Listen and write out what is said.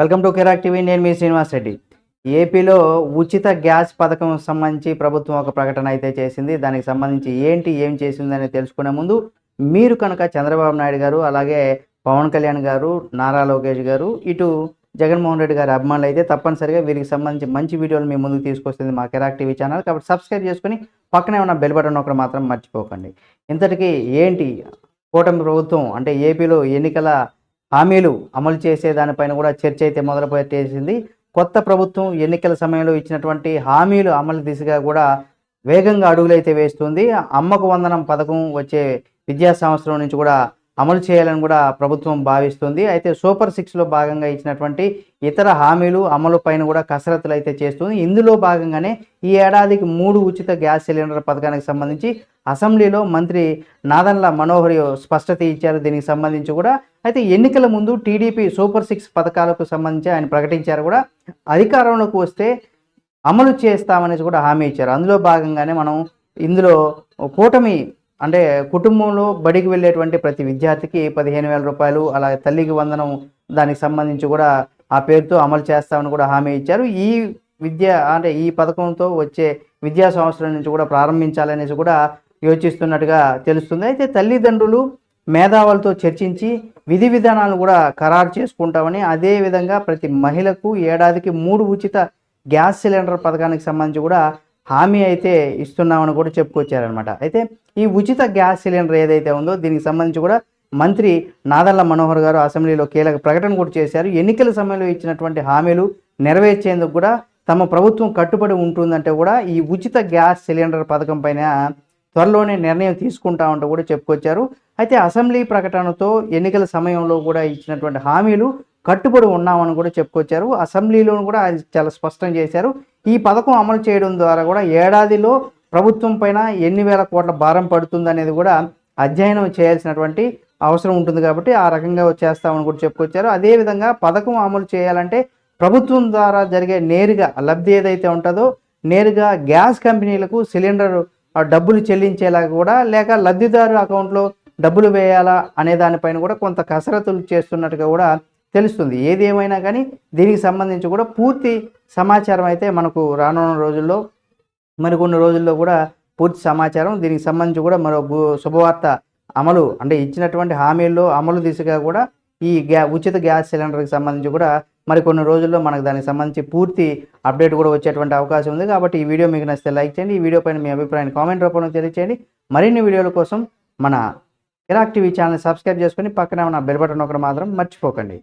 Welcome to కెరాక్ TV నేను మీ శ్రీనివాస్ రెడ్డి. ఏపీలో ఉచిత గ్యాస్ పథకం సంబంధించి ప్రభుత్వం ఒక ప్రకటన అయితే చేసింది. దానికి సంబంధించి ఏంటి ఏం చేసిందని తెలుసుకునే ముందు మీరు కనుక చంద్రబాబు నాయుడు గారు అలాగే పవన్ కళ్యాణ్ గారు నారా లోకేష్ గారు ఇటు జగన్మోహన్ రెడ్డి గారి అభిమానులు అయితే తప్పనిసరిగా వీరికి సంబంధించి మంచి వీడియోలు మీ ముందుకు తీసుకొస్తుంది మా కెరాక్ టీవీ ఛానల్. కాబట్టి సబ్స్క్రైబ్ చేసుకుని పక్కనే ఉన్న బెల్ బటన్ ఒకటి మాత్రం మర్చిపోకండి. ఇంతటికి ఏంటి కూటమి ప్రభుత్వం అంటే ఏపీలో ఎన్నికల హామీలు అమలు చేసే దానిపైన కూడా చర్చ అయితే మొదలుపెట్టేసింది. కొత్త ప్రభుత్వం ఎన్నికల సమయంలో ఇచ్చినటువంటి హామీలు అమలు దిశగా కూడా వేగంగా అడుగులైతే వేస్తుంది. అమ్మకు వందనం పథకం వచ్చే విద్యా సంవత్సరం నుంచి కూడా అమలు చేయాలని కూడా ప్రభుత్వం భావిస్తుంది. అయితే సూపర్ సిక్స్లో భాగంగా ఇచ్చినటువంటి ఇతర హామీలు అమలు పైన కూడా కసరత్తులు అయితే చేస్తుంది. ఇందులో భాగంగానే ఈ ఏడాదికి మూడు ఉచిత గ్యాస్ సిలిండర్ పథకానికి సంబంధించి అసెంబ్లీలో మంత్రి నాదన్ల మనోహర్ స్పష్టత ఇచ్చారు. దీనికి సంబంధించి కూడా అయితే ఎన్నికల ముందు టీడీపీ సూపర్ సిక్స్ పథకాలకు సంబంధించి ఆయన ప్రకటించారు కూడా. అధికారంలోకి వస్తే అమలు చేస్తామనేసి కూడా హామీ ఇచ్చారు. అందులో భాగంగానే మనం ఇందులో కూటమి అంటే కుటుంబంలో బడికి వెళ్ళేటువంటి ప్రతి విద్యార్థికి పదిహేను వేల రూపాయలు అలాగే తల్లికి వందనం దానికి సంబంధించి కూడా ఆ పేరుతో అమలు చేస్తామని కూడా హామీ ఇచ్చారు. ఈ విద్య అంటే ఈ పథకంతో వచ్చే విద్యా సంవత్సరం నుంచి కూడా ప్రారంభించాలనేసి కూడా యోచిస్తున్నట్టుగా తెలుస్తుంది. అయితే తల్లిదండ్రులు మేధావులతో చర్చించి విధి విధానాలు కూడా ఖరారు చేసుకుంటామని అదే విధంగా ప్రతి మహిళకు ఏడాదికి మూడు ఉచిత గ్యాస్ సిలిండర్ పథకానికి సంబంధించి కూడా హామీ అయితే ఇస్తున్నామని కూడా చెప్పుకొచ్చారనమాట అయితే ఈ ఉచిత గ్యాస్ సిలిండర్ ఏదైతే ఉందో దీనికి సంబంధించి కూడా మంత్రి నాదల్ల మనోహర్ గారు అసెంబ్లీలో కీలక ప్రకటన కూడా చేశారు. ఎన్నికల సమయంలో ఇచ్చినటువంటి హామీలు నెరవేర్చేందుకు కూడా తమ ప్రభుత్వం కట్టుబడి ఉంటుందంటే కూడా ఈ ఉచిత గ్యాస్ సిలిండర్ పథకం పైన త్వరలోనే నిర్ణయం తీసుకుంటా ఉంటూ కూడా చెప్పుకొచ్చారు. అయితే అసెంబ్లీ ప్రకటనతో ఎన్నికల సమయంలో కూడా ఇచ్చినటువంటి హామీలు కట్టుబడి ఉన్నామని కూడా చెప్పుకొచ్చారు. అసెంబ్లీలో కూడా అది చాలా స్పష్టం చేశారు. ఈ పథకం అమలు చేయడం ద్వారా కూడా ఏడాదిలో ప్రభుత్వం పైన ఎన్ని వేల కోట్ల భారం పడుతుంది అనేది కూడా అధ్యయనం చేయాల్సినటువంటి అవసరం ఉంటుంది కాబట్టి ఆ రకంగా చేస్తామని కూడా చెప్పుకొచ్చారు. అదేవిధంగా పథకం అమలు చేయాలంటే ప్రభుత్వం ద్వారా జరిగే నేరుగా లబ్ధి ఏదైతే ఉంటుందో నేరుగా గ్యాస్ కంపెనీలకు సిలిండర్ డబ్బులు చెల్లించేలాగా కూడా లేక లబ్ధిదారు అకౌంట్లో డబ్బులు వేయాలా అనే దానిపైన కూడా కొంత కసరత్తులు చేస్తున్నట్టుగా కూడా తెలుస్తుంది. ఏది ఏమైనా కానీ దీనికి సంబంధించి కూడా పూర్తి సమాచారం అయితే మనకు రానున్న రోజుల్లో మరికొన్ని రోజుల్లో కూడా పూర్తి సమాచారం. దీనికి సంబంధించి కూడా మరో శుభవార్త అమలు అంటే ఇచ్చినటువంటి హామీల్లో అమలు దిశగా కూడా ఈ గ్యా ఉచిత గ్యాస్ సిలిండర్కి సంబంధించి కూడా మరికొన్ని రోజుల్లో మనకు దానికి సంబంధించి పూర్తి అప్డేట్ కూడా వచ్చేటువంటి అవకాశం ఉంది. కాబట్టి ఈ వీడియో మీకు నచ్చితే లైక్ చేయండి. ఈ వీడియో పైన మీ అభిప్రాయాన్ని కామెంట్ రూపంలో తెలియచేయండి. మరిన్ని వీడియోల కోసం మన కిరాక్ టీవీ ఛానల్ సబ్స్క్రైబ్ చేసుకొని పక్కనే ఉన్న బెల్ బటన్ ఒకటి మాత్రం మర్చిపోకండి.